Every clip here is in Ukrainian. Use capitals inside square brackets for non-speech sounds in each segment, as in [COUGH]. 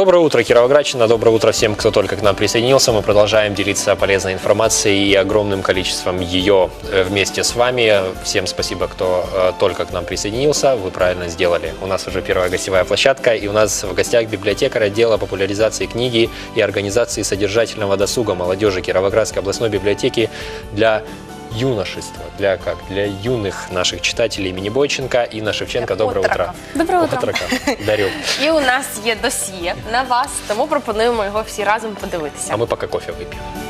Доброе утро, Кировоградчина. Доброе утро всем, кто только к нам присоединился. Мы продолжаем делиться полезной информацией и огромным количеством ее э, вместе с вами. Всем спасибо, кто э, только к нам присоединился. Вы правильно сделали. У нас уже первая гостевая площадка, и у нас в гостях библиотекарь отдела популяризации книги и организации содержательного досуга молодежи Кировоградской областной библиотеки для юношества, для как? Для юных наших читателей имени Бойченко. Инна Шевченко, доброе Отрока. утро. Доброе утро. Отрока. [LAUGHS] Дарю. І у нас є досьє на вас, тому пропонуємо його всі разом подивитися. А мы пока кофе выпьем.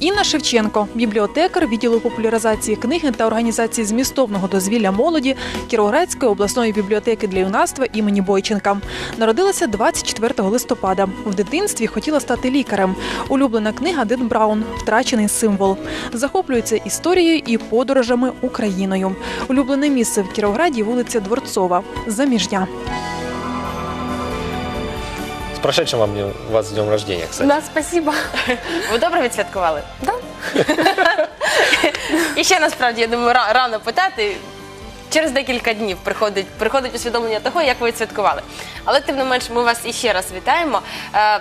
Інна Шевченко, бібліотекар відділу популяризації книги та організації змістовного дозвілля молоді Кіровоградської обласної бібліотеки для юнацтва імені Бойченка. Народилася 24 листопада. В дитинстві хотіла стати лікарем. Улюблена книга Дед Браун Втрачений символ. Захоплюється історією і подорожами Україною. Улюблене місце в Кіровограді вулиця Дворцова. Заміжня. Прошедшим вам днем- вас с днем рождения, кстати. Да, спасибо. Ви добре відсвяткували? Да. [LAUGHS] І ще насправді, я думаю, ра- рано питати. Через декілька днів приходить, приходить усвідомлення того, як ви відсвяткували. Але тим не менш, ми вас іще раз вітаємо. Е,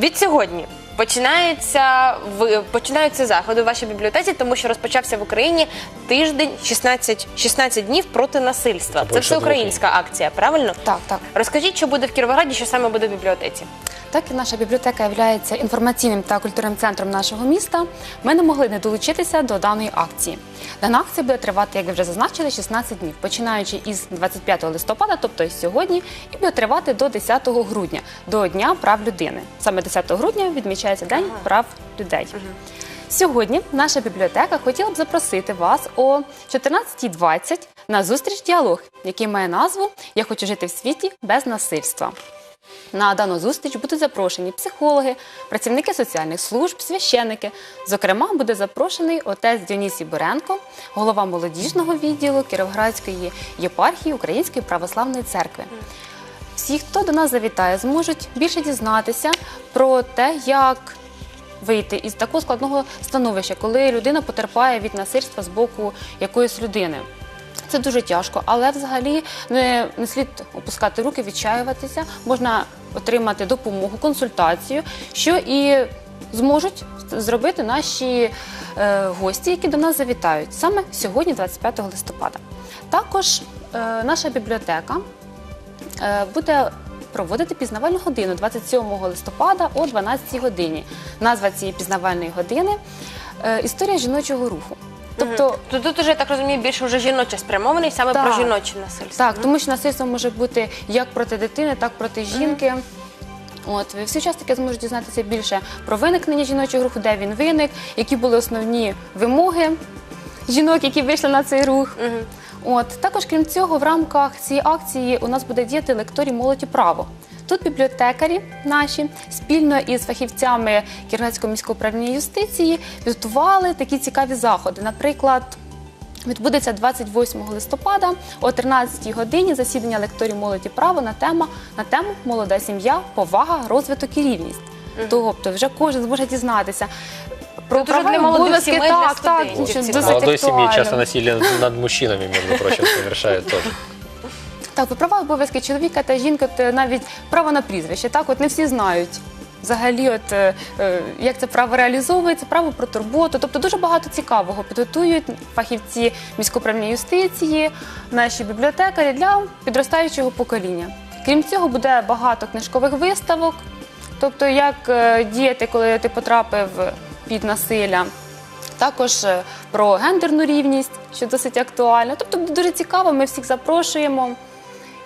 Від сьогодні починається в починаються заходи в вашій бібліотеці, тому що розпочався в Україні тиждень 16, 16 днів проти насильства. Це Це більше всеукраїнська акція, правильно? Так, так. Розкажіть, що буде в Кіровограді, що саме буде в бібліотеці. Так і наша бібліотека є інформаційним та культурним центром нашого міста. Ми не могли не долучитися до даної акції. Дана акція буде тривати, як ви вже зазначили, 16 днів, починаючи із 25 листопада, тобто із сьогодні, і буде тривати до 10 грудня, до Дня прав людини. Саме 10 грудня відмічається День прав людей. Сьогодні наша бібліотека хотіла б запросити вас о 14.20 на зустріч діалог, який має назву Я хочу жити в світі без насильства. На дану зустріч будуть запрошені психологи, працівники соціальних служб, священники. Зокрема, буде запрошений отець Діонісій Боренко, голова молодіжного відділу Кіровоградської єпархії Української православної церкви. Всі, хто до нас завітає, зможуть більше дізнатися про те, як вийти із такого складного становища, коли людина потерпає від насильства з боку якоїсь людини. Це дуже тяжко, але взагалі не, не слід опускати руки, відчаюватися. Можна отримати допомогу, консультацію, що і зможуть зробити наші е, гості, які до нас завітають саме сьогодні, 25 листопада. Також е, наша бібліотека е, буде проводити пізнавальну годину 27 листопада о 12 годині. Назва цієї пізнавальної години е, історія жіночого руху. Тобто Тут, тут уже, я так розумію, більше вже жіноче спрямований саме Так. про жіноче насильство. Так, тому що насильство може бути як проти дитини, так і проти жінки. От всі учасники зможуть дізнатися більше про виникнення жіночого руху, де він виник, які були основні вимоги жінок, які вийшли на цей рух. От також, крім цього, в рамках цієї акції у нас буде діяти лекторій молоді право. Тут бібліотекарі наші спільно із фахівцями Кіровоградського міського управління юстиції підготували такі цікаві заходи. Наприклад, Відбудеться 28 листопада о 13-й годині засідання лекторів молоді право на тему на тему молода сім'я, повага, розвиток і рівність. Тобто вже кожен зможе дізнатися про дуже права для сімей, для Так, так, студентів. Цікаво. досить Молодой семьи актуально. часто насилие над мужчинами, между прочим, совершают тоже. Так, про права обов'язки чоловіка та жінки, от, навіть право на прізвище. Так, от не всі знають. Взагалі, от е, е, як це право реалізовується, право про турботу. Тобто дуже багато цікавого підготують фахівці міського управління юстиції, наші бібліотекарі для підростаючого покоління. Крім цього, буде багато книжкових виставок, тобто як е, діяти, коли ти потрапив під насилля. Також е, про гендерну рівність, що досить актуально. Тобто дуже цікаво, ми всіх запрошуємо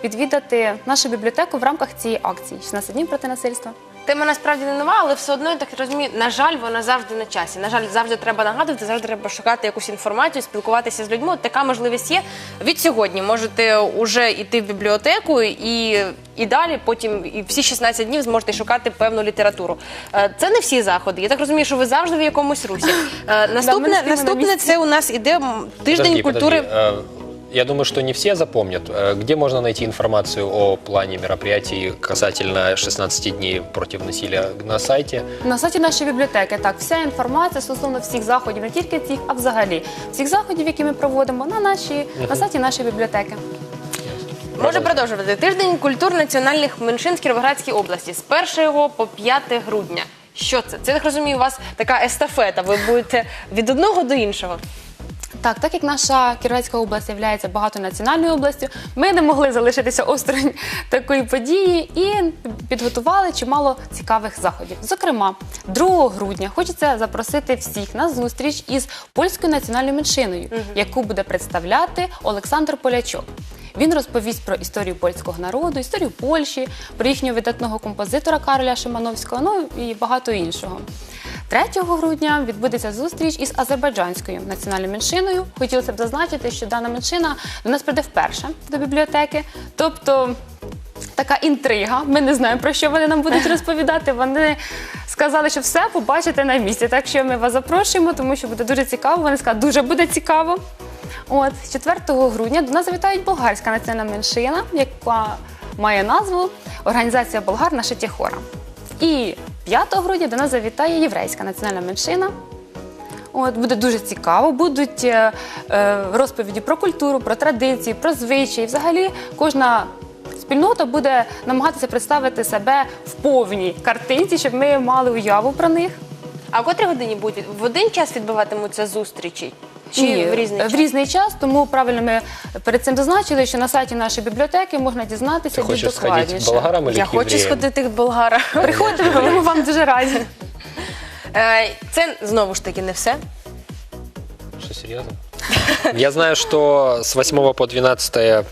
відвідати нашу бібліотеку в рамках цієї акції 16 днів проти насильства. Тема насправді не нова, але все одно я так розумію, на жаль, вона завжди на часі. На жаль, завжди треба нагадувати, завжди треба шукати якусь інформацію, спілкуватися з людьми. От така можливість є. Від сьогодні можете вже йти в бібліотеку і, і далі, потім і всі 16 днів зможете шукати певну літературу. Е, Це не всі заходи. Я так розумію, що ви завжди в якомусь русі. Е, Наступне, наступне це у нас іде тиждень Подожди, культури. Я думаю, что не все запомнят. Э, Где можно найти информацию о плане мероприятий касательно 16 дней против насилия на сайте? На сайті нашої бібліотеки так вся інформація стосовно всіх заходів, не тільки цих, а взагалі всіх заходів, які ми проводимо на нашій на сайті нашої бібліотеки. Може продовжувати. Тиждень культур національних меншин в Кіровоградській області з 1 по 5 грудня. Що це? Це я так розумію, у вас така естафета. Ви будете від одного до іншого. Так, так як наша Кіровоградська область є багатонаціональною областю, ми не могли залишитися осторонь такої події і підготували чимало цікавих заходів. Зокрема, 2 грудня хочеться запросити всіх на зустріч із польською національною меншиною, яку буде представляти Олександр Полячок. Він розповість про історію польського народу, історію Польщі, про їхнього видатного композитора Кароля Шимановського, ну і багато іншого. 3 грудня відбудеться зустріч із азербайджанською національною меншиною. Хотілося б зазначити, що дана меншина до нас прийде вперше до бібліотеки. Тобто така інтрига. Ми не знаємо, про що вони нам будуть [LAUGHS] розповідати. Вони сказали, що все побачите на місці. Так що ми вас запрошуємо, тому що буде дуже цікаво. Вони сказали, дуже буде цікаво. От 4 грудня до нас завітають болгарська національна меншина, яка має назву Організація Болгар Наша Тіхора. І 5 грудня до нас завітає єврейська національна меншина. От буде дуже цікаво. Будуть е, е, розповіді про культуру, про традиції, про звичаї. Взагалі, кожна спільнота буде намагатися представити себе в повній картинці, щоб ми мали уяву про них. А в котрій годині будуть? В один час відбуватимуться зустрічі? Чи Ні, в різний час? в різний час, тому правильно ми перед цим зазначили, що на сайті нашої бібліотеки можна дізнатися більш докладніше. болгарам Я хочу сходити в болгара. [LAUGHS] Приходьте, ми будемо вам дуже раді. Е, Це знову ж таки не все. Что, серьезно? Я знаю, что с 8 по 12 э,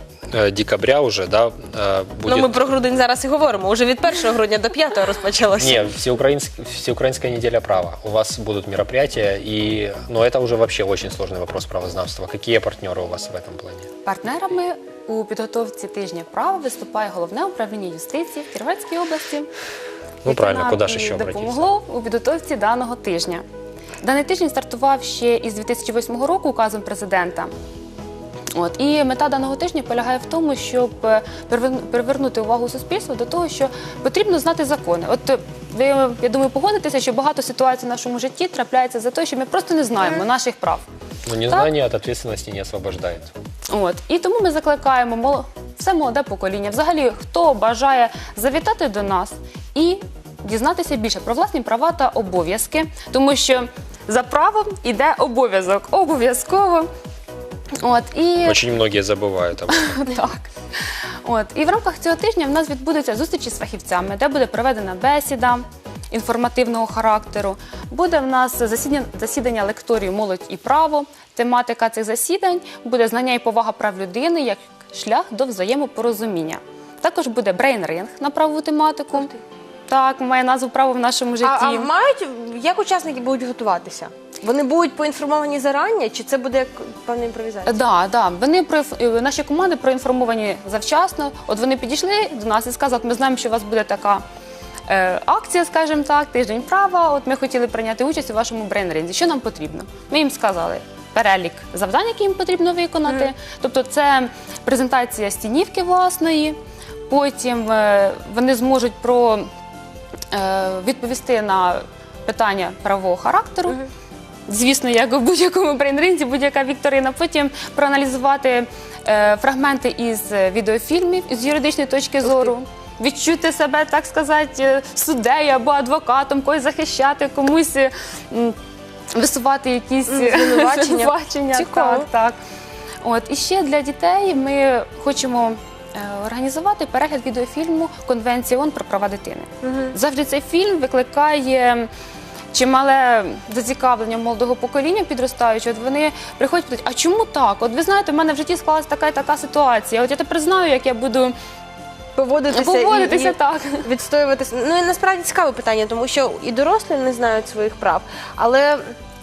декабря уже, да, э, будет... Ну ми про грудень зараз і говоримо. Уже від 1 грудня до 5 розпочалося. Не, всеукраинск- всеукраинская неделя права. У вас будут мероприятия, и, ну, это уже вообще очень сложный вопрос правознавства. Какие партнеры у вас в этом плане? Партнерами у підготовці тижня права виступає головне управління юстиції в Кіровоградській області. Ну, яке правильно, нам куда ж і ще обратитися? допомогло у підготовці даного тижня. Даний тиждень стартував ще із 2008 року указом президента. От і мета даного тижня полягає в тому, щоб е, привернути увагу суспільства до того, що потрібно знати закони. От е, ви я думаю, погодитеся, що багато ситуацій в нашому житті трапляється за те, що ми просто не знаємо наших прав. Ну, незнание от ответственности не освобождает. От і тому ми закликаємо мол- все молоде покоління. Взагалі, хто бажає завітати до нас і дізнатися більше про власні права та обов'язки, тому що за правом іде обов'язок. Обов'язково. От і Очень многие забывают об этом. [LAUGHS] так. От і в рамках цього тижня в нас відбудуться зустрічі з фахівцями, де буде проведена бесіда інформативного характеру. Буде в нас засідання, засідання лекторію Молодь і право. Тематика цих засідань буде знання і повага прав людини як шлях до взаємопорозуміння. Також буде брейн-ринг на правову тематику. Так, має назву право в нашому житті. А, а мають як учасники будуть готуватися? Вони будуть поінформовані зарані, чи це буде як певна імпровізація? Да, да. Вони про е, наші команди проінформовані завчасно. От вони підійшли до нас і сказали, от ми знаємо, що у вас буде така. е, Акція, скажімо так, тиждень права. От ми хотіли прийняти участь у вашому брейн-ринзі. Що нам потрібно? Ми їм сказали перелік завдань, які їм потрібно виконати. Тобто, це презентація стінівки власної. Потім е, вони зможуть про е, відповісти на питання правового характеру. Звісно, як у будь-якому брейнринзі, будь-яка вікторина. Потім проаналізувати е, фрагменти із е, відеофільмів з юридичної точки зору. Відчути себе, так сказати, е, суддею або адвокатом, когось захищати, комусь м, висувати якісь [LAUGHS] звинувачення. звинувачення. Цікаво. Так, так. От і ще для дітей ми хочемо е, організувати перегляд відеофільму Конвенція ООН про права дитини. Завжди цей фільм викликає. Чимале зацікавлення молодого покоління підростаючого, от вони приходять і питають, а чому так? От ви знаєте, в мене в житті склалася така і така ситуація. От я тепер знаю, як я буду Поводитися, поводитися і, і так. відстоюватися. Ну і насправді цікаве питання, тому що і дорослі не знають своїх прав, але.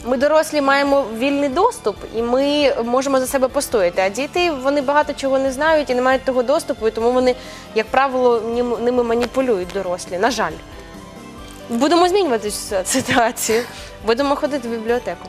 Ми дорослі маємо вільний доступ, і ми можемо за себе постояти. А діти вони багато чого не знають і не мають того доступу, і тому вони, як правило, ним- ними маніпулюють дорослі. На жаль, будемо змінювати цю ситуацію. Будемо ходити в бібліотеку.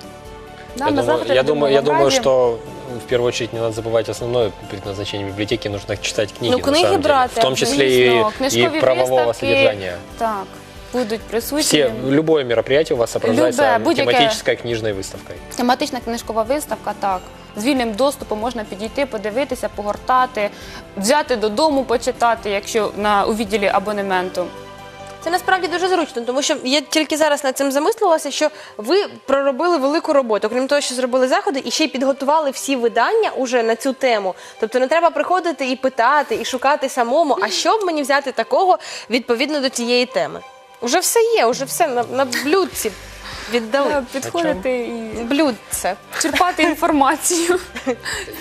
Да, я ми думаю, я думаю, я в думаю, что в первую очередь не надо забывать основное предназначение библиотеки. Нужно читать книги, Ну, на книги самом деле. брать, в том числе и, и правового виставки. содержания. Так, будуть присутні. Все, любое мероприятие у вас сопровождается Любе, будь-яке. тематической книжной выставкой. Тематична книжкова виставка, так. з вільним доступом можна підійти, подивитися, погортати, взяти додому, почитати, якщо на у відділі абонементу. Це насправді дуже зручно, тому що я тільки зараз над цим замислилася, що ви проробили велику роботу. Крім того, що зробили заходи, і ще й підготували всі видання уже на цю тему. Тобто не треба приходити і питати, і шукати самому, а що б мені взяти такого відповідно до цієї теми. Уже все є, уже все на, на блюдці віддали. Е, Підходити і Блюдце. черпати [LAUGHS] інформацію.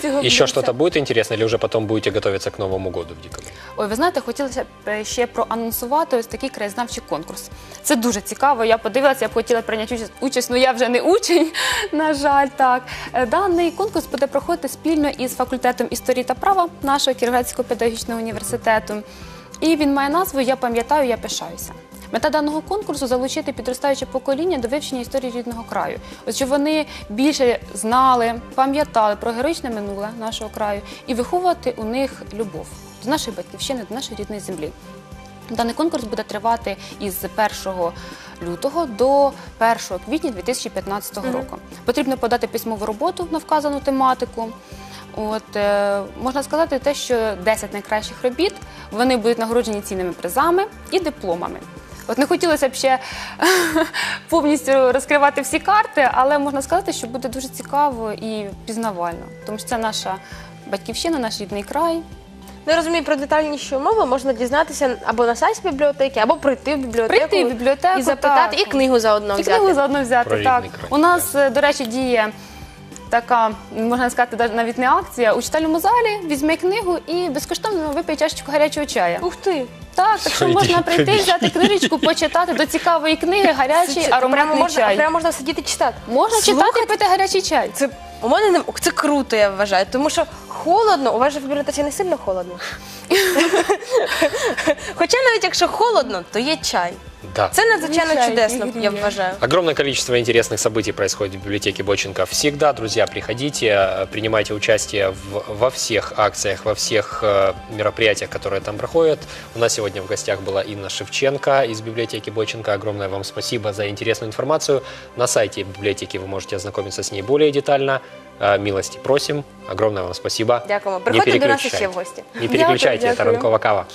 Еще блюдця. что-то будет интересно или уже потом будете готовиться к Новому году в декабре? Ой, ви знаєте, хотілося б ще проанонсувати ось такий краєзнавчий конкурс. Це дуже цікаво. Я подивилася, я б хотіла прийняти участь, участь, ну я вже не учень, [LAUGHS] на жаль, так. Е, Даний конкурс буде проходити спільно із факультетом історії та права нашого Кіровоградського педагогічного університету. І він має назву Я пам'ятаю, я пишаюся. Мета даного конкурсу залучити підростаюче покоління до вивчення історії рідного краю. От щоб вони більше знали, пам'ятали про героїчне минуле нашого краю і виховувати у них любов до нашої батьківщини, до нашої рідної землі. Даний конкурс буде тривати із 1 лютого до 1 квітня 2015 року. Потрібно подати письмову роботу на вказану тематику. От е, можна сказати те, що 10 найкращих робіт вони будуть нагороджені цінними призами і дипломами. От не хотілося б ще [LAUGHS] повністю розкривати всі карти, але можна сказати, що буде дуже цікаво і пізнавально, тому що це наша батьківщина, наш рідний край. Не розумію про детальніші умови, можна дізнатися або на сайті бібліотеки, або прийти в бібліотеку, Прийти в бібліотеку і запитати, так. і книгу заодно І взяти. книгу заодно взяти. Про так. У нас, е, до речі, діє така, можна сказати, даже навіть не акція. У читальному залі візьми книгу і безкоштовно випий чашечку гарячого чаю. Ух ти! Так, так що можна прийти, взяти книжечку, почитати до цікавої книги гарячий Це- прямо ароматний можна, чай. прямо можна сидіти читати. Можна читати і пити гарячий чай. Це у мене не це круто, я вважаю, тому що холодно, у вас же в бібліотеці не сильно холодно. Хоча навіть якщо холодно, то є чай. Да. Це надзвичайно Чай, чудесно, і я гріє. вважаю. Огромное количество интересных событий происходит в библиотеке Боченко. Всегда, друзья, приходите, э, принимайте участие в- во всех акциях, во всех э, мероприятиях, которые там проходят. У нас сегодня в гостях была Инна Шевченко из библиотеки Боченко. Огромное вам спасибо за интересную информацию. На сайте библиотеки вы можете ознакомиться с ней более детально. Э, Милости просим. Огромное вам спасибо. Дякуємо. Приходьте до нас ще в гості. Не переключайте, дякую, дякую. Ранкова Кава.